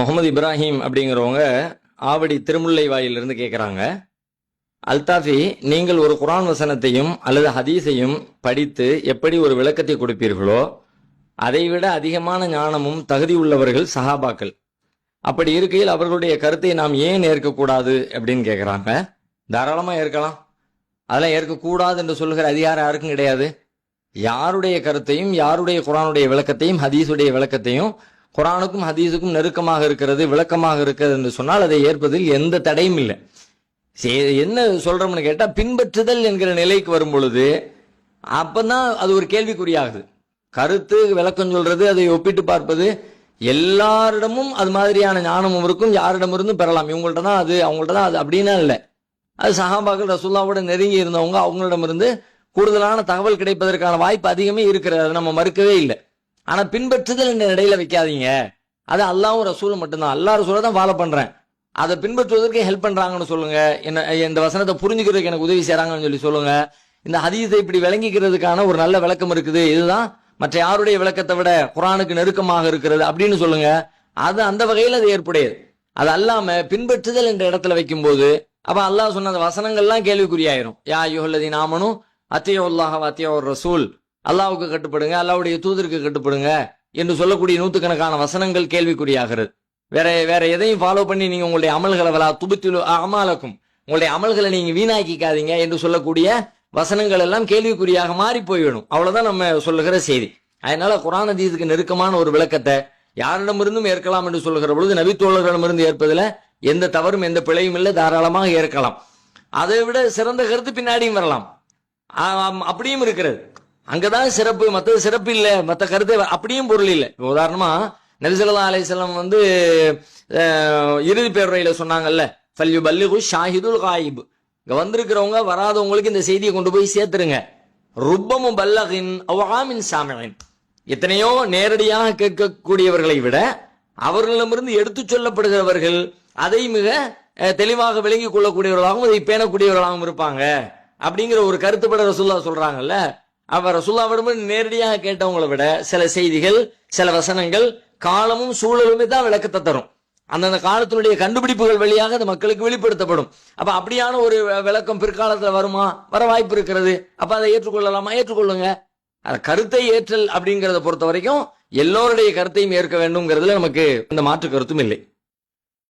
முகமது இப்ராஹிம் அப்படிங்கிறவங்க ஆவடி திருமுல்லை வாயிலிருந்து கேட்குறாங்க அல்தாஃபி நீங்கள் ஒரு குரான் வசனத்தையும் அல்லது ஹதீஸையும் படித்து எப்படி ஒரு விளக்கத்தை கொடுப்பீர்களோ அதைவிட அதிகமான ஞானமும் தகுதி உள்ளவர்கள் சஹாபாக்கள். அப்படி இருக்கையில் அவர்களுடைய கருத்தை நாம் ஏன் ஏற்கக்கூடாது அப்படின்னு கேட்குறாங்க தாராளமாக ஏற்கலாம். அதெல்லாம் ஏற்கக்கூடாது என்று சொல்லுகிற அதிகாரம் யாருக்கும் கிடையாது. யாருடைய கருத்தையும் யாருடைய குரானுடைய விளக்கத்தையும் ஹதீஸுடைய விளக்கத்தையும் குரானுக்கும் ஹதீஸுக்கும் நெருக்கமாக இருக்கிறது விளக்கமாக இருக்கிறது என்று சொன்னால் அதை ஏற்பதில் எந்த தடையும் இல்லை. சரி, என்ன சொல்றோம்னு கேட்டால் பின்பற்றுதல் என்கிற நிலைக்கு வரும் பொழுது அப்பதான் அது ஒரு கேள்விக்குறியாகுது. கருத்து விளக்கம் சொல்றது அதை ஒப்பிட்டு பார்ப்பது எல்லாரிடமும் அது மாதிரியான ஞானமும் இருக்கும் யாரிடமிருந்தும் பெறலாம். இவங்கள்ட்ட தான் அது அவங்கள்ட்ட தான் அது அப்படின்னா இல்லை. அது சஹாபாக்கள் ரசூல்லாவோட நெருங்கி இருந்தவங்க அவங்களிடமிருந்து கூடுதலான தகவல் கிடைப்பதற்கான வாய்ப்பு அதிகமே இருக்கிறது அதை நம்ம மறுக்கவே இல்லை. ஆனா பின்பற்றுதல் என்ற இடையில வைக்காதீங்க. அது அல்லாவும் ரசூலும் மட்டும்தான். அல்லா ரசூலை தான் ஃபாலோ பண்றேன். அதை பின்பற்றுவதற்கு ஹெல்ப் பண்றாங்கன்னு சொல்லுங்க. என்ன இந்த வசனத்தை புரிஞ்சுக்கிறதுக்கு எனக்கு உதவி செய்யறாங்கன்னு சொல்லி சொல்லுங்க. இந்த ஹதீஸை இப்படி விளங்கிக்கிறதுக்கான ஒரு நல்ல விளக்கம் இருக்குது. இதுதான் மற்ற யாருடைய விளக்கத்தை விட குரானுக்கு நெருக்கமாக இருக்கிறது அப்படின்னு சொல்லுங்க. அது அந்த வகையில் அது ஏற்புடையது. அது அல்லாம பின்பற்றுதல் என்ற இடத்துல வைக்கும்போது அப்ப அல்லாஹ் சொன்ன அந்த வசனங்கள்லாம் கேள்விக்குறியாயிரும். யா யுஹல்லதி நாமனும் அத்தியோல்லாஹ் அத்தியோர் ரசூல். அல்லாவுக்கு கட்டுப்படுங்க அல்லாவுடைய தூதருக்கு கட்டுப்படுங்க என்று சொல்லக்கூடிய நூற்றுக்கணக்கான வசனங்கள் கேள்விக்குறியாகிறது. வேற வேற எதையும் ஃபாலோ பண்ணி நீங்க உங்களுடைய அமல்களை வலா துபுத்திலு அமலக்கும் உங்களுடைய அமல்களை நீங்க வீணாக்கிக்காதீங்க என்று சொல்லக்கூடிய வசனங்கள் எல்லாம் கேள்விக்குறியாக மாறி போய்விடும் அவ்வளவுதான் நம்ம சொல்லுகிற செய்தி. அதனால குரான் ஹதீஸுக்கு நெருக்கமான ஒரு விளக்கத்தை யாரிடமிருந்தும் ஏற்கலாம் என்று சொல்லுகிற பொழுது நபித்தோழர்களிடமிருந்து ஏற்பதில் எந்த தவறும் எந்த பிழையும் இல்லை தாராளமாக ஏற்கலாம். அதை விட சிறந்த கருத்து பின்னாடியும் வரலாம். அப்படியும் இருக்கிறது. அங்கதான் சிறப்பு மற்றது சிறப்பு இல்லை மற்ற கருத்தை அப்படியும் பொருள் இல்லை. இப்ப உதாரணமா நபிசல்லா அலிஸ்லாம் வந்து இறுதி பேருரையில சொன்னாங்கல்ல ஃபல்யு பல்லுகு ஷாஹிதுல் காயிப். இங்க வந்திருக்கிறவங்க வராதவங்களுக்கு இந்த செய்தியை கொண்டு போய் சேர்த்துருங்க. ருப்பமும் பல்லகின் அவாமின் சாமின் எத்தனையோ நேரடியாக கேட்கக்கூடியவர்களை விட அவர்களிடமிருந்து எடுத்துச் சொல்லப்படுகிறவர்கள் அதை மிக தெளிவாக விளங்கிக் கொள்ளக்கூடியவர்களாகவும் இதை பேணக்கூடியவர்களாகவும் இருப்பாங்க. அப்படிங்கிற ஒரு கருத்துப்பட ரசுல்லா சொல்றாங்கல்ல அவர் ரசுல்லாவிடம் நேரடியாக கேட்டவங்களை விட சில செய்திகள் சில வசனங்கள் காலமும் சூழலுமே தான் விளக்கத்தை தரும். அந்தந்த காலத்தினுடைய கண்டுபிடிப்புகள் வழியாக அது மக்களுக்கு வெளிப்படுத்தப்படும். அப்ப அப்படியான ஒரு விளக்கம் பிற்காலத்துல வருமா? வர வாய்ப்பு இருக்கிறது. அப்ப அதை ஏற்றுக்கொள்ளலாமா? ஏற்றுக்கொள்ளுங்க. அந்த கருத்தை ஏற்றல் அப்படிங்கறத பொறுத்த வரைக்கும் எல்லோருடைய கருத்தையும் ஏற்க வேண்டும்ங்கிறதுல நமக்கு இந்த மாற்று கருத்தும் இல்லை.